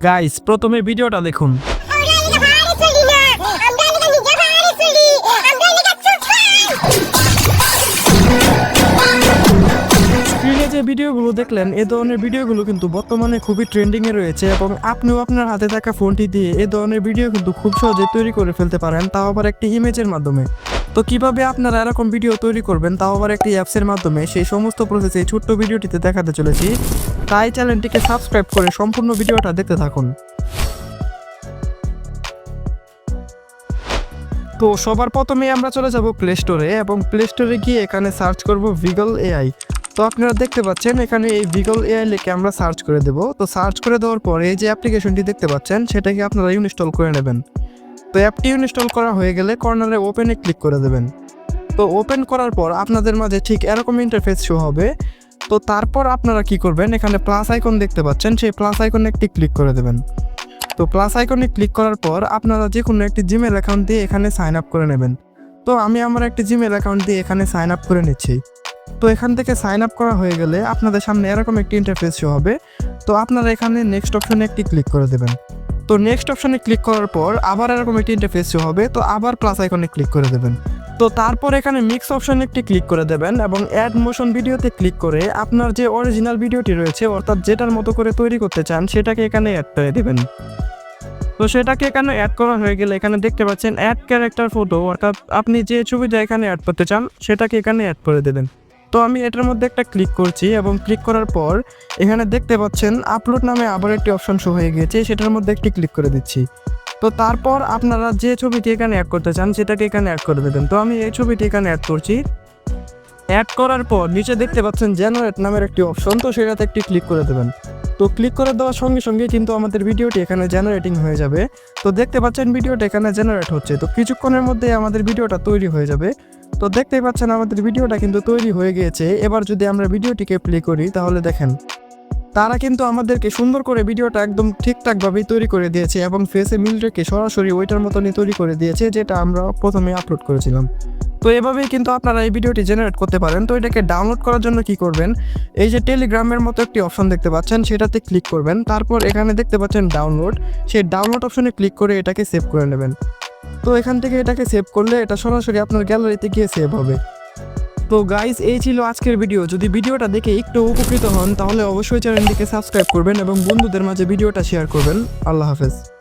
Guys প্রথমে ভিডিওটা দেখুন। স্ক্রিনে যে ভিডিওগুলো দেখলেন, এ ধরনের ভিডিওগুলো কিন্তু বর্তমানে খুবই ট্রেন্ডিং এ রয়েছে এবং আপনিও আপনার হাতে থাকা ফোনটি দিয়ে এ ধরনের ভিডিও কিন্তু খুব সহজে তৈরি করে ফেলতে পারেন, তাও আবার একটি ইমেজের মাধ্যমে। তো কীভাবে আপনারা এরকম ভিডিও তৈরি করবেন, তাও আবার একটি অ্যাপসের মাধ্যমে। সেই সমস্ত প্রসেস এই ছোট্ট ভিডিওটিতে দেখাতে চলেছি। তাই চ্যানেলটিকে সাবস্ক্রাইব করে সম্পূর্ণ ভিডিওটা দেখতে থাকুন। তো সবার প্রথমে আমরা চলে যাব প্লে স্টোরে এবং প্লে স্টোরে গিয়ে এখানে সার্চ করব ভিগল এআই তো আপনারা দেখতে পাচ্ছেন, এখানে এই ভিগল এআই লিখে আমরা সার্চ করে দেব। তো সার্চ করে দেওয়ার পরে এই যে অ্যাপ্লিকেশনটি দেখতে পাচ্ছেন, সেটাকে আপনারা ইনস্টল করে নেবেন। তো অ্যাপটি ইনস্টল করা হয়ে গেলে কর্নারে ওপেনে ক্লিক করে দেবেন। তো ওপেন করার পর আপনাদের মাঝে ঠিক এরকম ইন্টারফেস শো হবে। তো তারপর আপনারা কি করবেন, এখানে প্লাস আইকন দেখতে পাচ্ছেন, সেই প্লাস আইকনে একটি ক্লিক করে দেবেন। তো প্লাস আইকনে ক্লিক করার পর আপনারা যে কোনো একটি জিমেল অ্যাকাউন্ট দিয়ে এখানে সাইন আপ করে নেবেন। তো আমি আমার একটি জিমেল অ্যাকাউন্ট দিয়ে এখানে সাইন আপ করে নিচ্ছি। তো এখান থেকে সাইন আপ করা হয়ে গেলে আপনাদের সামনে এরকম একটি ইন্টারফেস শো হবে। তো আপনারা এখানে নেক্সট অপশনে একটি ক্লিক করে দেবেন। তো নেক্সট অপশানে ক্লিক করার পর আবার এরকম একটি ইন্টারফেস হবে, তো আবার প্লাস আইকনে ক্লিক করে দেবেন। তো তারপর এখানে মিক্স অপশনে একটি ক্লিক করে দেবেন এবং অ্যাড মোশন ভিডিওতে ক্লিক করে আপনার যে অরিজিনাল ভিডিওটি রয়েছে, অর্থাৎ যেটার মতো করে তৈরি করতে চান, সেটাকে এখানে অ্যাড করে দেবেন। তো সেটাকে এখানে অ্যাড করা হয়ে গেলে এখানে দেখতে পাচ্ছেন অ্যাড ক্যারেক্টার ফটো অর্থাৎ আপনি যে ছবিটা এখানে অ্যাড করতে চান, সেটাকে এখানে অ্যাড করে দেবেন। তো আমি এটার মধ্যে একটা ক্লিক করছি এবং ক্লিক করার পর এখানে দেখতে পাচ্ছেন আপলোড নামে আবার একটি অপশন শো হয়ে গিয়েছে, সেটার মধ্যে একটি ক্লিক করে দিচ্ছি। তো তারপর আপনারা যে ছবিটি এখানে অ্যাড করতে চান, সেটাকে এখানে অ্যাড করে দেবেন। তো আমি এই ছবিটি এখানে অ্যাড করছি। অ্যাড করার পর নিচে দেখতে পাচ্ছেন জেনারেট নামের একটি অপশন তো সেটাতে একটি ক্লিক করে দেবেন। তো ক্লিক করে দেওয়ার সঙ্গে সঙ্গে কিন্তু আমাদের ভিডিওটি এখানে জেনারেটিং হয়ে যাবে। তো দেখতে পাচ্ছেন ভিডিওটা এখানে জেনারেট হচ্ছে। তো কিছুক্ষণের মধ্যে আমাদের ভিডিওটা তৈরি হয়ে যাবে। তো দেখতেই পাচ্ছেন আমাদের ভিডিওটা কিন্তু তৈরি হয়ে গিয়েছে। এবার যদি আমরা ভিডিওটিকে প্লে করি, তাহলে দেখেন, তারা কিন্তু আমাদেরকে সুন্দর করে ভিডিওটা একদম ঠিকঠাকভাবেই তৈরি করে দিয়েছে এবং ফেসে মিল রেখে সরাসরি ওইটার মতনই তৈরি করে দিয়েছে যেটা আমরা প্রথমে আপলোড করেছিলাম। তো এভাবেই কিন্তু আপনারা এই ভিডিওটি জেনারেট করতে পারেন। তো এটাকে ডাউনলোড করার জন্য কি করবেন? এই যে টেলিগ্রামের মতো একটি অপশন দেখতে পাচ্ছেন, সেটাতে ক্লিক করবেন। তারপর এখানে দেখতে পাচ্ছেন ডাউনলোড সেই ডাউনলোড অপশনে ক্লিক করে এটাকে সেভ করে নেবেন। তো এখান থেকে এটাকে সেভ করলে এটা সরাসরি আপনার গ্যালারিতে গিয়ে সেভ হবে। তো গাইস এই ছিল আজকের ভিডিও যদি ভিডিওটা দেখে একটু উপকৃত হন, তাহলে অবশ্যই চ্যানেলটিকে সাবস্ক্রাইব করবেন এবং বন্ধুদের মাঝে ভিডিওটা শেয়ার করবেন। আল্লাহ হাফেজ।